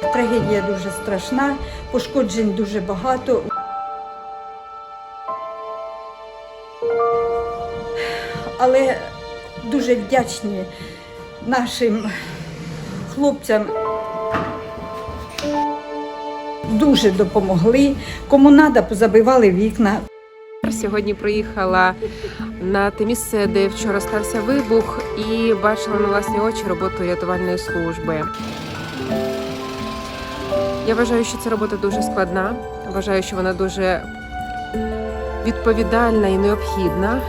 Трагедія дуже страшна, пошкоджень дуже багато. Але дуже вдячні нашим хлопцям. Дуже допомогли. Кому треба, позабивали вікна. Сьогодні приїхала на те місце, де вчора стався вибух, і бачила на власні очі роботу рятувальної служби. Я вважаю, що ця робота дуже складна. Вважаю, що вона дуже відповідальна і необхідна.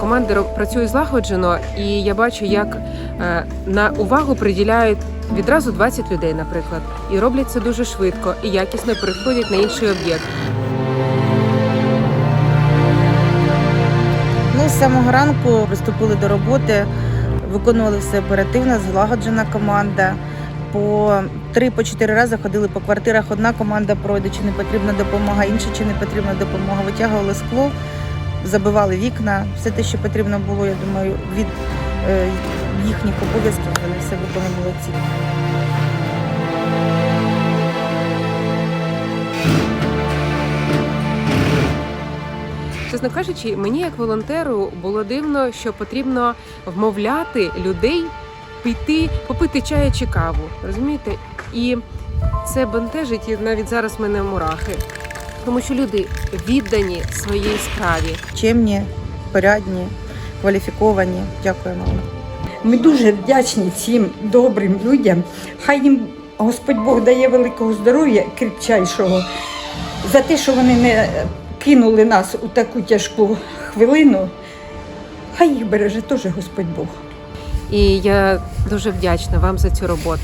Команди ро- працюють злагоджено, і я бачу, як е, на увагу приділяють відразу 20 людей, наприклад, і роблять це дуже швидко і якісно переходять на інший об'єкт. Ну, з самого ранку приступили до роботи, виконували все оперативно, злагоджена команда. По три по чотири рази ходили по квартирах. Одна команда пройде, чи не потрібна допомога, інша чи не потрібна допомога. Витягували скло, забивали вікна. Все те, що потрібно було, я думаю, від е, їхніх обов'язків вони все виконували ці. Чесно кажучи, мені як волонтеру було дивно, що потрібно вмовляти людей піти попити чаю чи каву. Розумієте? І це бентежить, і навіть зараз в мене мурахи. Тому що люди віддані своїй справі. Чемні, порядні, кваліфіковані. Дякуємо вам. Ми дуже вдячні цим добрим людям. Хай їм Господь Бог дає великого здоров'я, кріпчайшого, за те, що вони не кинули нас у таку тяжку хвилину. Хай їх береже теж Господь Бог. І я дуже вдячна вам за цю роботу.